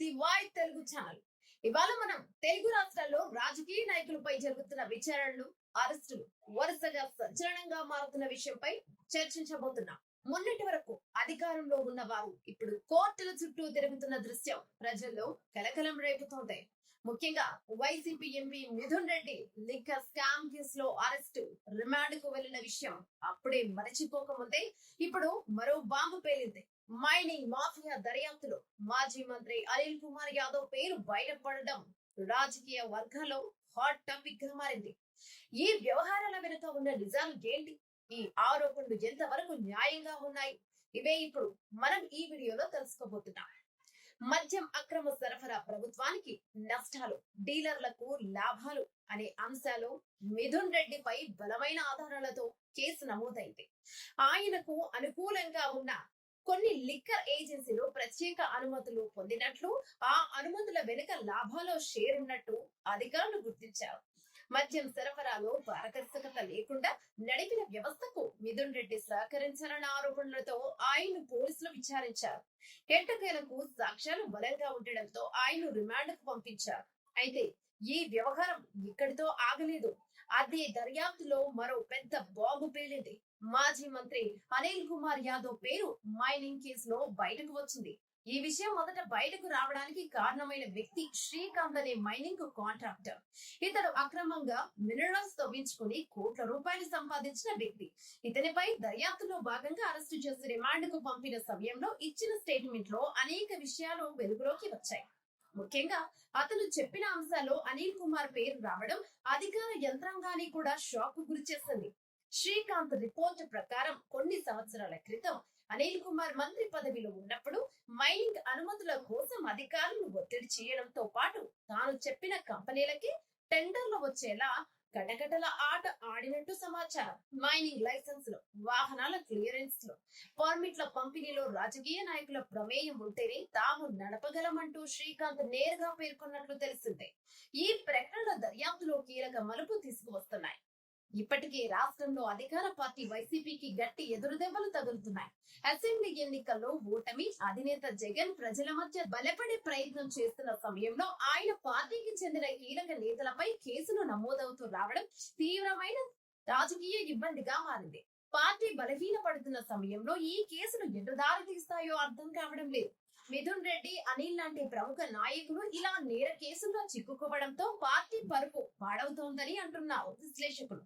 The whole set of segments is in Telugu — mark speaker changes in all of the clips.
Speaker 1: ది తెలుగు ఛానల్ ఇవాళ మనం తెలుగు రాష్ట్రాల్లో రాజకీయ నాయకులపై జరుగుతున్న విచారణలు అరెస్టులు వరుసగా సంచలనంగా మారుతున్న విషయంపై చర్చించబోతున్నాం. మొన్నటి వరకు అధికారంలో ఉన్న వారు ఇప్పుడు కోర్టుల చుట్టూ తిరుగుతున్న దృశ్యం ప్రజల్లో కలకలం రేపుతోంది. ముఖ్యంగా YCP MP Mithun Reddy liquor scam కేసులో అరెస్టు రిమాండ్కు వెళ్ళిన విషయం అప్పుడే మరచిపోకముందే ఇప్పుడు మరో బాంబు పేలింది. మైనింగ్ మాఫియా దర్యాప్తులో మాజీ మంత్రి అనిల్ కుమార్ యాదవ్ పేరు బయటపడడం రాజకీయ వర్గాల్లో హాట్ టాపిక్గా మారింది. ఈ వ్యవహారాల వెనుక ఉన్న నిజాలు ఏంటి? ఈ ఆరోపణలు ఎంతవరకు న్యాయంగా ఉన్నాయి? ఇవే ఇప్పుడు మనం ఈ వీడియోలో తెలుసుకోబోతున్నాం. మద్యం అక్రమ సరఫరా ప్రభుత్వానికి నష్టాలు డీలర్లకు లాభాలు అనే అంశాలు మిథున్ రెడ్డిపై బలమైన ఆధారాలతో కేసు నమోదైంది. ఆయనకు అనుకూలంగా ఉన్న కొన్ని లిక్కర్ ఏజెన్సీలు ప్రత్యేక అనుమతులు పొందినట్లు ఆ అనుమతుల వెనుక లాభాలో షేర్ ఉన్నట్టు అధికారులు గుర్తించారు. మద్యం సరఫరాలో పారదర్శకత లేకుండా నడిపిన వ్యవస్థకు మిథున్ రెడ్డి సహకరించారన్న ఆరోపణలతో ఆయన పోలీసులు విచారించారు. ఎట్టకేలకు సాక్ష్యాలు బలంగా ఉండడంతో ఆయన రిమాండ్కు పంపించారు. అయితే ఈ వ్యవహారం ఇక్కడితో ఆగలేదు. అదే దర్యాప్తులో మరో పెద్ద బాబు పేలింది. మాజీ మంత్రి అనిల్ కుమార్ యాదవ్ పేరు మైనింగ్ కేసులో బయటకు వచ్చింది. ఈ విషయం మొదట బయటకు రావడానికి కారణమైన వ్యక్తి శ్రీకాంత్ అనే మైనింగ్ కాంట్రాక్టర్. ఇతడు అక్రమంగా మినరల్స్ తవ్వించుకుని కోట్ల రూపాయలు సంపాదించిన వ్యక్తి. ఇతనిపై దర్యాప్తులో భాగంగా అరెస్టు చేసి రిమాండ్కు పంపిన సమయంలో ఇచ్చిన స్టేట్మెంట్లో అనేక విషయాలు వెలుగులోకి వచ్చాయి. ముఖ్యంగా అతను చెప్పిన అంశాల్లో అనిల్ కుమార్ పేరు రావడం అధికార యంత్రాంగాన్ని కూడా షాక్ గురి చేసింది శ్రీకాంత్ రిపోర్ట్ ప్రకారం కొన్ని సంవత్సరాల క్రితం అనిల్ కుమార్ మంత్రి పదవిలో ఉన్నప్పుడు మైనింగ్ అనుమతుల కోసం అధికారులను ఒత్తిడి చేయడంతో పాటు తాను చెప్పిన కంపెనీలకి టెండర్లు వచ్చేలా గటగటల ఆట ఆడినట్టు సమాచారం. మైనింగ్ లైసెన్స్లో వాహనాల క్లియరెన్స్లో పర్మిట్ల పంపిణీలో రాజకీయ నాయకుల ప్రమేయం ఉంటేనే తాము నడపగలమంటూ శ్రీకాంత్ నేరుగా పేర్కొన్నట్లు తెలిసిందే ఈ ప్రకటనల దర్యాప్తులో కీలక మలుపు తీసుకువస్తున్నాయి. ఇప్పటికే రాష్ట్రంలో అధికార పార్టీ వైసీపీకి గట్టి ఎదురుదెబ్బలు తగులుతున్నాయి. అసెంబ్లీ ఎన్నికల్లో ఓటమి అధినేత జగన్ ప్రజల మధ్య బలపడే ప్రయత్నం చేస్తున్న సమయంలో ఆయన పార్టీకి చెందిన కీలక నేతలపై కేసులు నమోదవుతూ రావడం తీవ్రమైన రాజకీయ ఇబ్బందిగా మారింది. పార్టీ బలహీనపడుతున్న సమయంలో ఈ కేసులు ఎటు దారి తీస్తాయో అర్థం కావడం లేదు. మిథున్ రెడ్డి అనిల్ లాంటి ప్రముఖ నాయకులు ఇలా నేర కేసుల్లో చిక్కుకోవడంతో పార్టీ పరుపు పాడవుతోందని అంటున్నారు విశ్లేషకులు.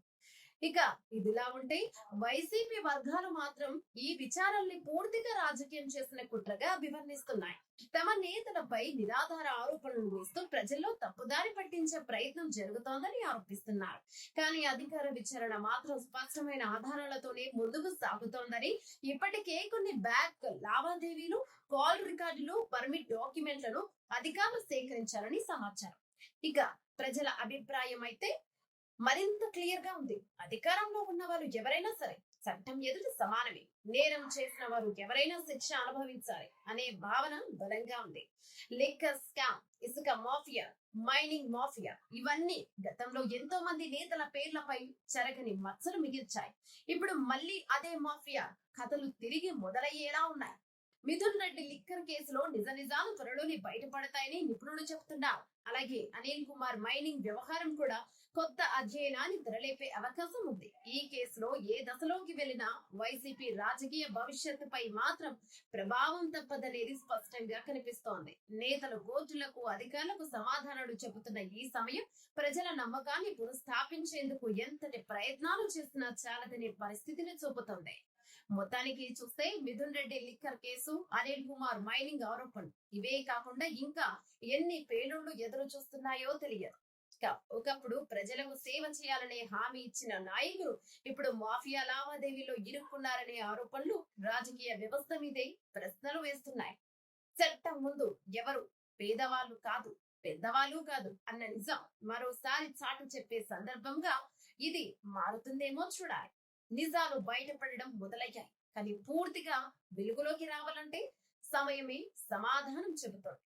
Speaker 1: ఇక ఇదిలా ఉంటే వైసీపీ వర్గాలు మాత్రం ఈ విచారాల్ని పూర్తిగా రాజకీయం చేసిన కుట్రగా అభివర్ణిస్తున్నాయి. తమ నేతలపై నిరాధార ఆరోపణలు వేస్తూ ప్రజల్లో తప్పుదారి పట్టించే ప్రయత్నం జరుగుతోందని ఆరోపిస్తున్నారు. కానీ అధికార విచారణ మాత్రం స్పష్టమైన ఆధారాలతోనే ముందుకు సాగుతోందని ఇప్పటికే కొన్ని బ్యాంక్ లావాదేవీలు కాల్ రికార్డులు పర్మిట్ డాక్యుమెంట్లను అధికారులు సేకరించారని సమాచారం. ఇక ప్రజల అభిప్రాయం అయితే మరింత క్లియర్గా ఉంది. అధికారంలో ఉన్న వారు ఎవరైనా సరే చట్టం ఎదుటి సమానమే. నేరం చేసిన వారు ఎవరైనా శిక్ష అనుభవించాలి అనే భావన బలంగా ఉంది. లిక్కర్ స్కామ్ ఇసుక మాఫియా మైనింగ్ మాఫియా ఇవన్నీ గతంలో ఎంతో మంది నేతల పేర్లపై చెరగని మచ్చలు మిగిల్చాయి. ఇప్పుడు మళ్ళీ అదే మాఫియా కథలు తిరిగి మొదలయ్యేలా ఉన్నాయి. మిథున్ రెడ్డి లిక్కర్ కేసులో నిజ నిజాలు త్వరలోనే బయటపడతాయని నిపుణులు చెబుతున్నారు. అలాగే అనిల్ కుమార్ మైనింగ్ వ్యవహారం కూడా కొత్త అధ్యయనాన్ని తెరలేపే అవకాశం ఉంది. ఈ కేసులో ఏ దశలోకి వెళ్ళినా వైసీపీ రాజకీయ భవిష్యత్తుపై మాత్రం ప్రభావం తప్పదనేది స్పష్టంగా కనిపిస్తోంది. నేతలు కోర్టులకు అధికారులకు సమాధానాలు చెబుతున్న ఈ సమయం ప్రజల నమ్మకాన్ని పునఃస్థాపించేందుకు ఎంతటి ప్రయత్నాలు చేసినా చాలదనే పరిస్థితిని చూపుతోంది. మొత్తానికి చూస్తే Mithun Reddy liquor case Anil Kumar mining ఆరోపణలు. ఇవే కాకుండా ఇంకా ఎన్ని పేలుళ్ళు ఎదురు చూస్తున్నాయో తెలియదు. ఒకప్పుడు ప్రజలకు సేవ చేయాలనే హామీ ఇచ్చిన నాయకులు ఇప్పుడు మాఫియా లావాదేవీలో ఇరుక్కున్నారనే ఆరోపణలు రాజకీయ వ్యవస్థ మీదే ప్రశ్నలు వేస్తున్నాయి. చట్టం ముందు ఎవరు పేదవాళ్ళు కాదు పెద్దవాళ్ళు కాదు అన్న నిజం మరోసారి చాటు చెప్పే సందర్భంగా ఇది మారుతుందేమో చూడాలి. నిజాలు బయటపడడం మొదలయ్యాయి. కానీ పూర్తిగా వెలుగులోకి రావాలంటే సమయమే సమాధానం చెబుతోంది.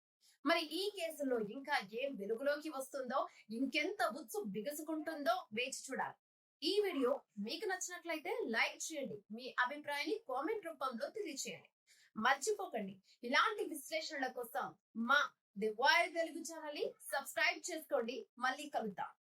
Speaker 1: మరి ఈ కేసులో ఇంకా ఏం వెలుగులోకి వస్తుందో ఇంకెంత ఉత్సు బిగుసుకుంటుందో వేచి చూడాలి. ఈ వీడియో మీకు నచ్చినట్లయితే లైక్ చేయండి. మీ అభిప్రాయాన్ని కామెంట్ రూపంలో తెలియచేయండి. మర్చిపోకండి. ఇలాంటి విశ్లేషణల కోసం మా ది వైర్ తెలుగు ఛానల్ని సబ్స్క్రైబ్ చేసుకోండి. మళ్ళీ కలుద్దాం.